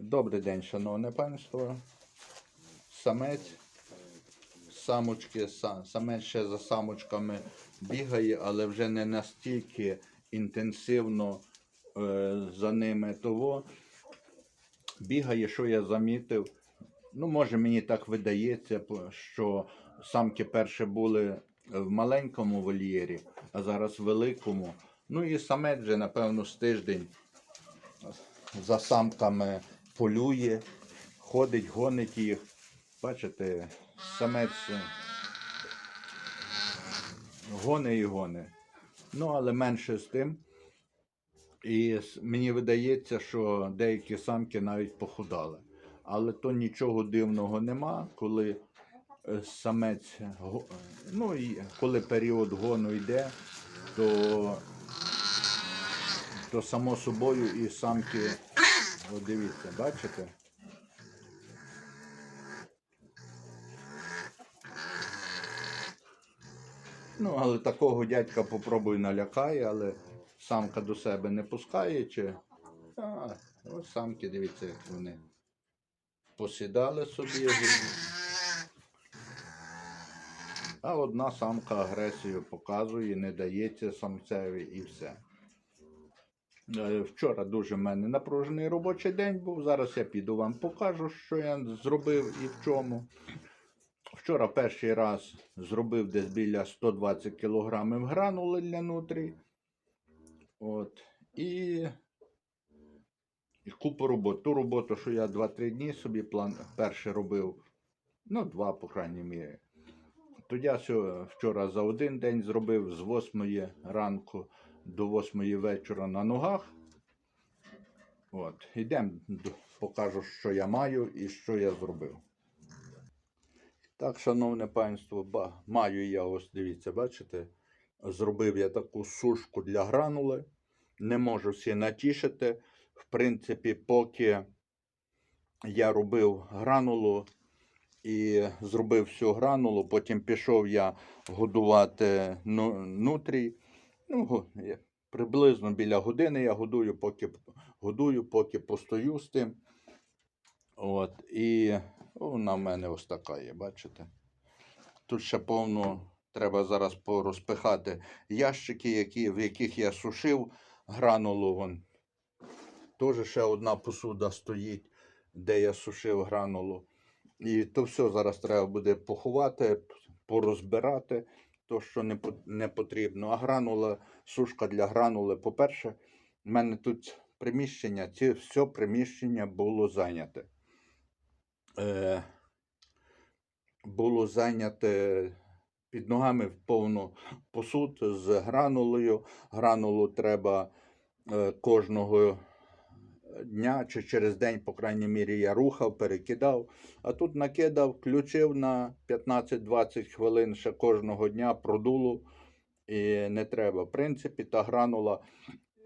Добрий день, шановне панство. Самець, самочки, са- самець ще за самочками бігає, але вже не настільки інтенсивно е, за ними того. Бігає, що я замітив. Ну, може, мені так видається, що самки перше були в маленькому вольєрі, а зараз в великому. Ну і самець вже, напевно, з тиждень за самками полює, ходить, гонить їх. Бачите, самець е, гони і гони. Ну, але менше з тим. І мені видається, що деякі самки навіть похудали. Але то нічого дивного нема, коли е, самець, го- ну і коли період гону йде, то, то само собою і самки, от дивіться, бачите? Ну, але такого дядька попробуй налякає, але самка до себе не пускає чи. А, ось самки, дивіться, як вони посідали собі. А одна самка агресію показує, не дається самцеві і все. Е, Вчора дуже в мене напружений робочий день був. Зараз я піду вам покажу, що я зробив і в чому. Вчора перший раз зробив десь біля 120 кг гранули для нутрі. От. І, і купу робот. Ту роботу, що я 2-3 дні собі план перший робив. Ну, два, по крайній мірі. Тоді я вчора за один день зробив з 8 ранку до 8 вечора на ногах. От. Ідемо, покажу, що я маю і що я зробив. Так, шановне панство, ба, маю я ось дивіться, бачите, зробив я таку сушку для гранули. Не можу всі натішити. В принципі, поки я робив гранулу і зробив всю гранулу, потім пішов я годувати ну, нутрій. Ну, приблизно біля години я годую, поки годую, поки постою з тим. От, і вона в мене ось така є, бачите? Тут ще повно треба зараз порозпихати ящики, які, в яких я сушив гранулу. Вон. Теж ще одна посуда стоїть, де я сушив гранулу. І то все зараз треба буде поховати, порозбирати, то, що не, потрібно. А гранула, сушка для гранули. По-перше, в мене тут приміщення, ці все приміщення було зайняте. Е, було зайняте під ногами повно посуд з гранулою. Гранулу треба е, кожного дня чи через день, по крайній мірі, я рухав, перекидав. А тут накидав, включив на 15-20 хвилин ще кожного дня, продуло і не треба. В принципі, та гранула,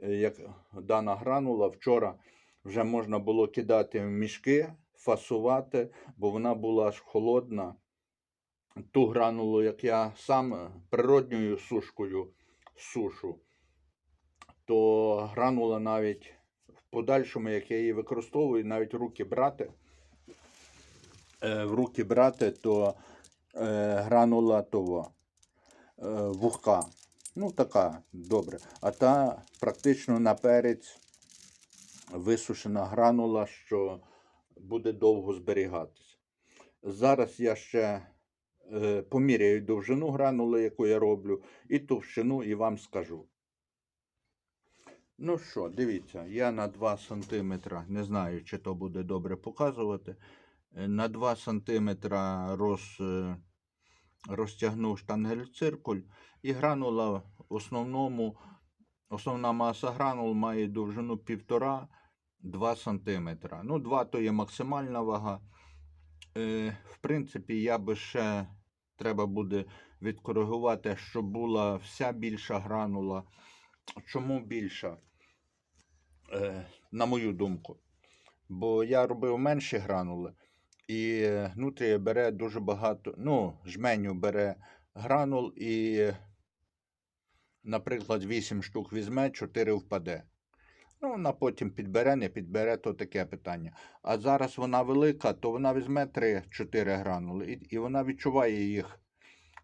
як дана гранула вчора вже можна було кидати в мішки, фасувати, бо вона була аж холодна. Ту гранулу, як я сам природньою сушкою сушу, то гранула навіть подальшому, як я її використовую, навіть руки брати, е, в руки брати, то е, гранула того е, вухка. Ну, така добре. А та практично на перець висушена гранула, що буде довго зберігатися. Зараз я ще поміряю довжину гранули, яку я роблю, і товщину, і вам скажу. Ну що, дивіться, я на 2 см, не знаю, чи то буде добре показувати. е, На 2 см роз, е, розтягнув штангель-циркуль і гранула в основному, основна маса гранул має довжину 1,5-2 см. Ну, 2 то є максимальна вага. Е, в принципі, я би ще треба буде відкоригувати, щоб була вся більша гранула. Чому більша? Е, на мою думку. Бо я робив менші гранули, і е, нутрія бере дуже багато, ну, жменю бере гранул і, наприклад, 8 штук візьме, 4 впаде. Ну, вона потім підбере, не підбере, то таке питання. А зараз вона велика, то вона візьме 3-4 гранули, і, і вона відчуває їх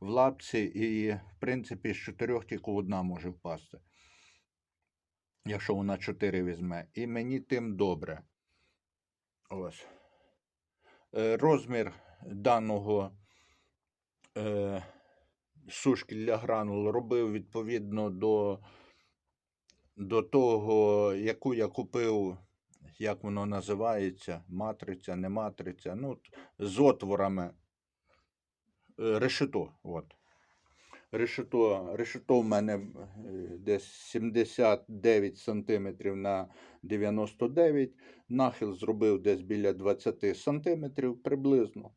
в лапці, і, в принципі, з чотирьох тільки одна може впасти. Якщо вона 4 візьме. І мені тим добре. Ось. Е, Розмір даного е, сушки для гранул робив відповідно до, до того, яку я купив, як воно називається, матриця, не матриця, ну, з отворами. Е, Решето. От. Решето, решето в мене е, десь 79 см на 99 Нахил зробив десь біля 20 см приблизно.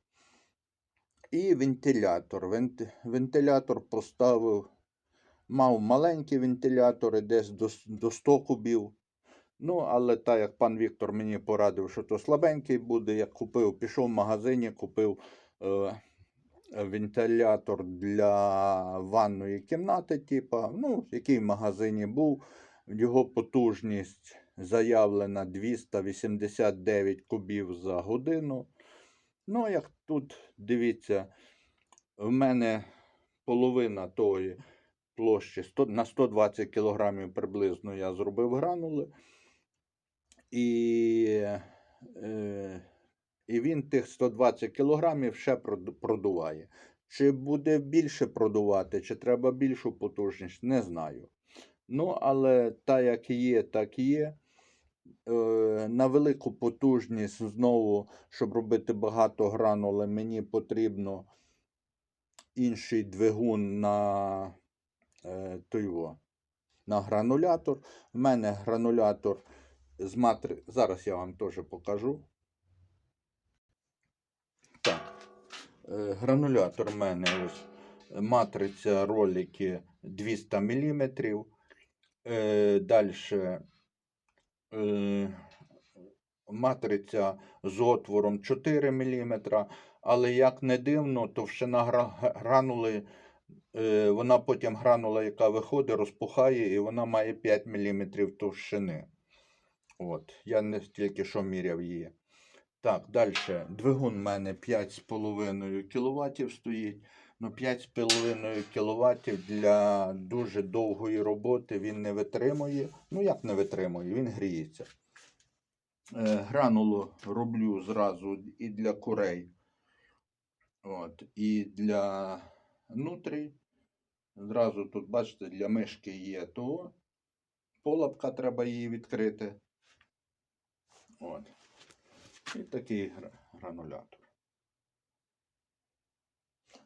І вентилятор. Вент... Вентилятор поставив, мав маленькі вентилятори, десь до, до 100 кубів. Ну, але так як пан Віктор мені порадив, що то слабенький буде, я купив, пішов в магазині, купив е, вентилятор для ванної кімнати, типа, ну, який в магазині був. Його потужність заявлена 289 кубів за годину. Ну, як тут дивіться, в мене половина тої площі 100, на 120 кг приблизно я зробив гранули. І, е, і він тих 120 кг ще продуває. Чи буде більше продувати, чи треба більшу потужність, не знаю. Ну, але так як є, так є. Е, на велику потужність знову, щоб робити багато гранули, мені потрібно інший двигун на, е, той во, на гранулятор. У мене гранулятор з матри... Зараз я вам теж покажу. Так. Е, гранулятор в мене ось матриця ролики 200 мм. Далі матриця з отвором 4 мм. Але як не дивно, товщина гранули, е, вона потім гранула, яка виходить, розпухає, і вона має 5 мм товщини. От, я не тільки що міряв її. Так, далі. Двигун у мене 5,5 кВт стоїть. Ну, 5,5 кВт для дуже довгої роботи він не витримує. Ну, як не витримує, він гріється. Е, гранулу роблю зразу і для курей. От, і для нутрій. Зразу тут, бачите, для мишки є того. Полапка треба її відкрити. От. І такий гранулятор.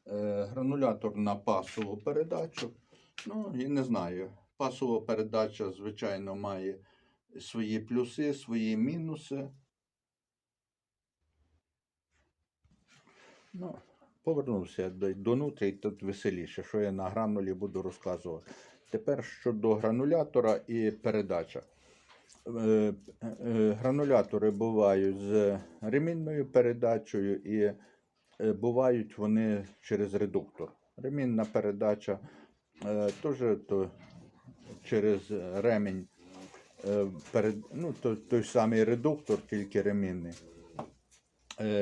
Е, гранулятор на пасову передачу. Ну, і не знаю. Пасова передача, звичайно, має свої плюси, свої мінуси. Ну, повернувся я до, до нутрі, тут веселіше, що я на гранулі буду розказувати. Тепер щодо гранулятора і передача. Е, е, Гранулятори бувають з ремінною передачею і е, бувають вони через редуктор. Ремінна передача теж то через ремінь. перед, ну, то, той самий редуктор, тільки ремінний.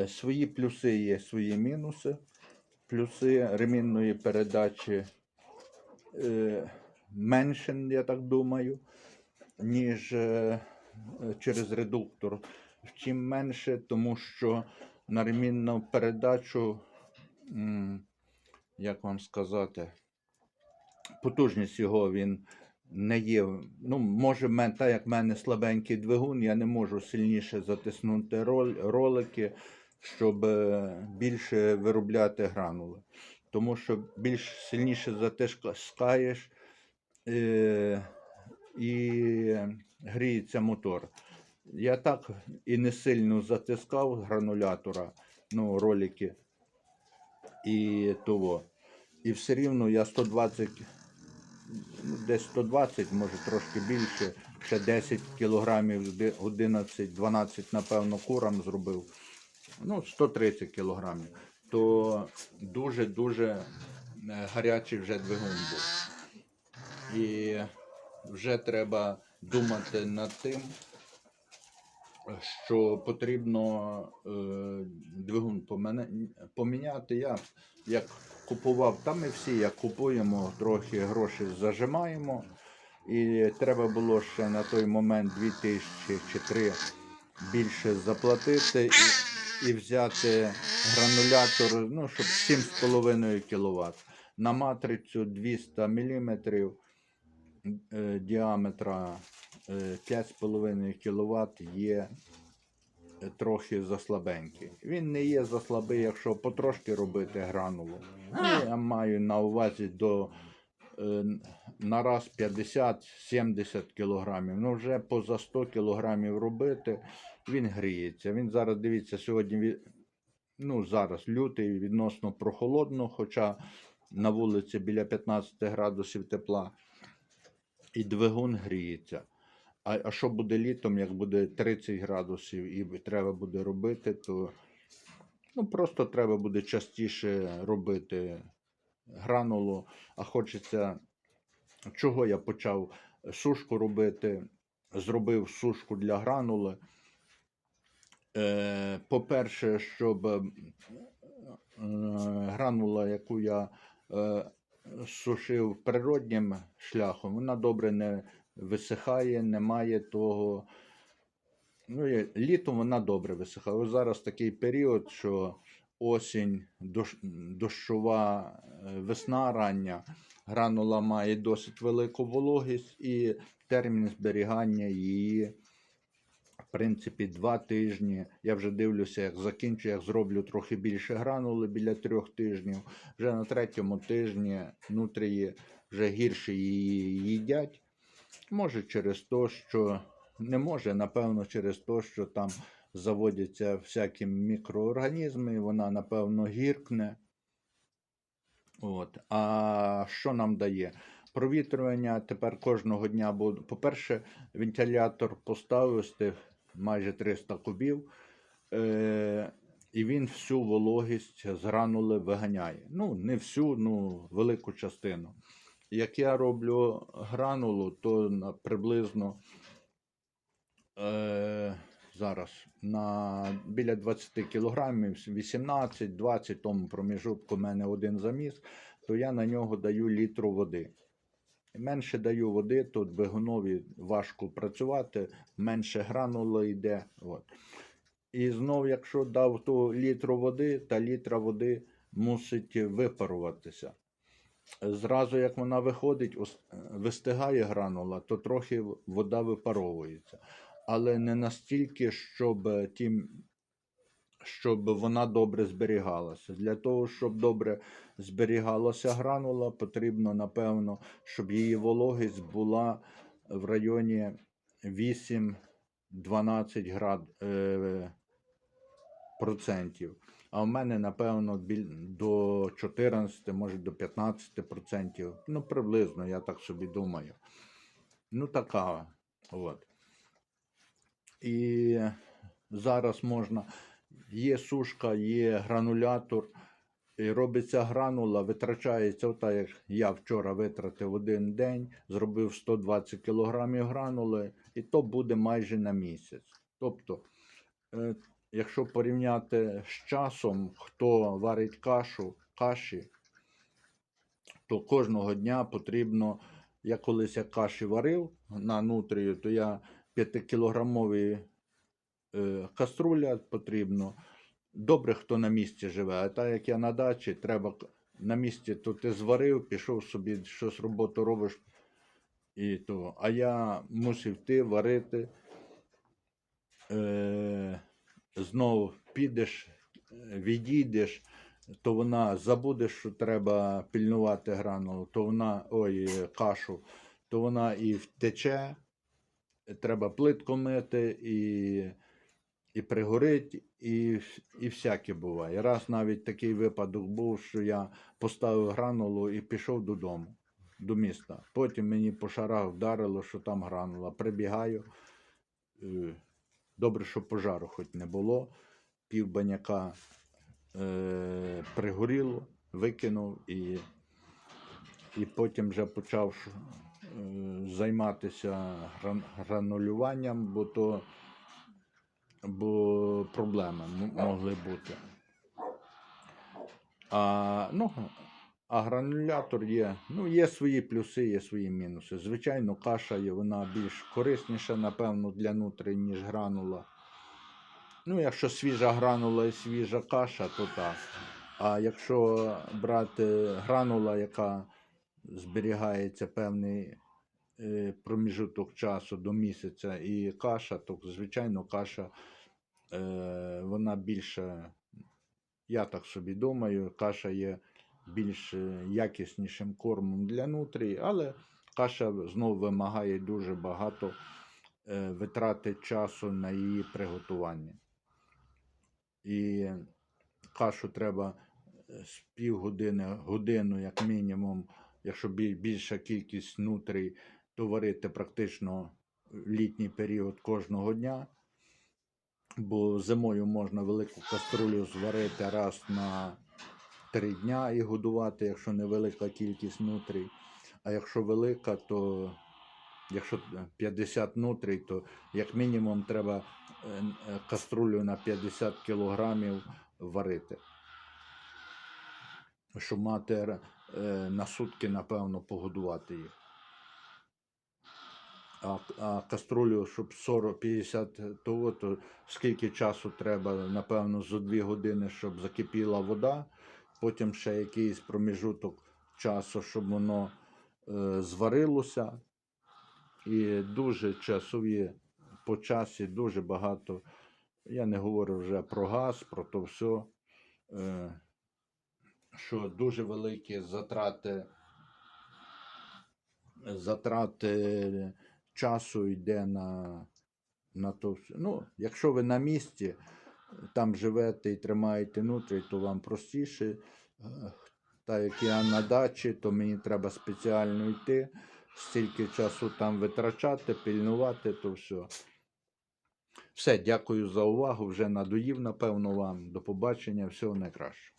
Свої плюси є, свої мінуси. Плюси ремінної передачі менше, я так думаю, ніж е, через редуктор. Втім менше, тому що на ремінну передачу, як вам сказати, потужність його він не є. Ну, може, мен- так як в мене слабенький двигун, я не можу сильніше затиснути ролики, щоб е, більше виробляти гранули. Тому що більш сильніше затискаєш е, і гріється мотор. Я так і не сильно затискав гранулятора, ну, ролики і того. І все рівно я 120, ну, десь 120, може трошки більше, ще 10 кілограмів, 11-12, напевно, курам зробив. Ну, 130 кілограмів. То дуже-дуже е, гарячий вже двигун був. І вже треба думати над тим, що потрібно е, двигун поміня- поміняти. Я як купував, там ми всі як купуємо, трохи гроші зажимаємо. І треба було ще на той момент 2000 чи 3 більше заплатити і, і взяти гранулятор, ну, щоб 7,5 кВт. На матрицю 200 мм діаметра е, 5,5 кВт є е, трохи заслабенький. Він не є заслабий, якщо потрошки робити гранулу. Ну, я маю на увазі до е, на раз 50-70 кілограмів. Ну вже поза 100 кілограмів робити, він гріється. Він зараз, дивіться, сьогодні ну, зараз лютий відносно прохолодно, хоча на вулиці біля 15 градусів тепла. І двигун гріється. А, а що буде літом, як буде 30 градусів і треба буде робити, то ну, просто треба буде частіше робити гранулу, а хочеться. Чого я почав сушку робити? Зробив сушку для гранули. Е, по-перше, щоб е, гранула, яку я е, сушив природнім шляхом, вона добре не висихає, немає того. Ну, літом вона добре висихає. Ось зараз такий період, що осінь, дощ, дощова е, весна рання, гранула має досить велику вологість і термін зберігання її. Принципі, два тижні. Я вже дивлюся, як закінчу, як зроблю трохи більше гранули біля трьох тижнів. Вже на третьому тижні нутрії вже гірше її їдять. Може через те, що не може, напевно, через те, що там заводяться всякі мікроорганізми, і вона, напевно, гіркне. От. А що нам дає? Провітрювання тепер кожного дня буде. По-перше, вентилятор поставив з тих майже 300 кубів, е- і він всю вологість з гранули виганяє. Ну, не всю, ну, велику частину. Як я роблю гранулу, то на, приблизно е- зараз на біля 20 кілограмів, 18-20 тому проміжутку в мене один заміс, то я на нього даю літру води. Менше даю води, то двигунові важко працювати, менше гранула йде. От. І знов, якщо дав ту літру води, та літра води мусить випаруватися. Зразу, як вона виходить, вистигає гранула, то трохи вода випаровується. Але не настільки, щоб, ті, щоб вона добре зберігалася. Для того, щоб добре зберігалася гранула, потрібно, напевно, щоб її вологість була в районі 8-12 град, е, процентів. А в мене, напевно, до 14, може до 15 процентів. Ну, приблизно, я так собі думаю. Ну, така. От. І зараз можна. Є сушка, є гранулятор, і робиться гранула, витрачається, ота, як я вчора витратив один день, зробив 120 кг гранули, і то буде майже на місяць. Тобто, е, якщо порівняти з часом, хто варить кашу, каші, то кожного дня потрібно. Я колись як каші варив на нутрію, то я 5-кілограмові е, каструля потрібно. Добре, хто на місці живе, а так як я на дачі, треба на місці, то ти зварив, пішов собі, щось роботу робиш. І то. А я мусив йти варити. Е, знов підеш, е, відійдеш, то вона забудеш, що треба пільнувати гранулу, то вона, ой, е, кашу, то вона і втече, треба плитку мити, і, і пригорить, і, і всяке буває. Раз навіть такий випадок був, що я поставив гранулу і пішов додому, до міста. Потім мені по шарах вдарило, що там гранула. Прибігаю. е, Добре, що пожару хоч не було. Пів баняка е, пригоріло, викинув і, і потім вже почав ш- займатися гран- гранулюванням, бо то бо проблеми могли бути. А, ну, а гранулятор є. Ну, є свої плюси, є свої мінуси. Звичайно, каша є, вона більш корисніша, напевно, для нутрі, ніж гранула. Ну, якщо свіжа гранула і свіжа каша, то так. А якщо брати гранула, яка зберігається певний проміжуток часу до місяця, і каша, то звичайно каша е, вона більше, я так собі думаю, каша є більш е, якіснішим кормом для нутрій, але каша знову вимагає дуже багато е, витрати часу на її приготування. І кашу треба е, з півгодини, годину, як мінімум, якщо більша кількість нутрій, то варити практично літній період кожного дня. Бо зимою можна велику каструлю зварити раз на три дня і годувати, якщо невелика кількість нутрій. А якщо велика, то якщо 50 нутрій, то як мінімум треба е, каструлю на 50 кілограмів варити. Щоб мати е, на сутки, напевно, погодувати їх. А, а каструлю, щоб 40-50 того, то скільки часу треба, напевно, за 2 години, щоб закипіла вода, потім ще якийсь проміжуток часу, щоб воно е, зварилося. І дуже часові по часі, дуже багато. Я не говорю вже про газ, про то все, е, що дуже великі затрати, затрати часу йде на, на то все. Ну, якщо ви на місці, там живете і тримаєте нутрі, то вам простіше. Е, Та як я на дачі, то мені треба спеціально йти, стільки часу там витрачати, пильнувати, то все. Все, дякую за увагу. Вже надоїв, напевно, вам. До побачення, всього найкращого.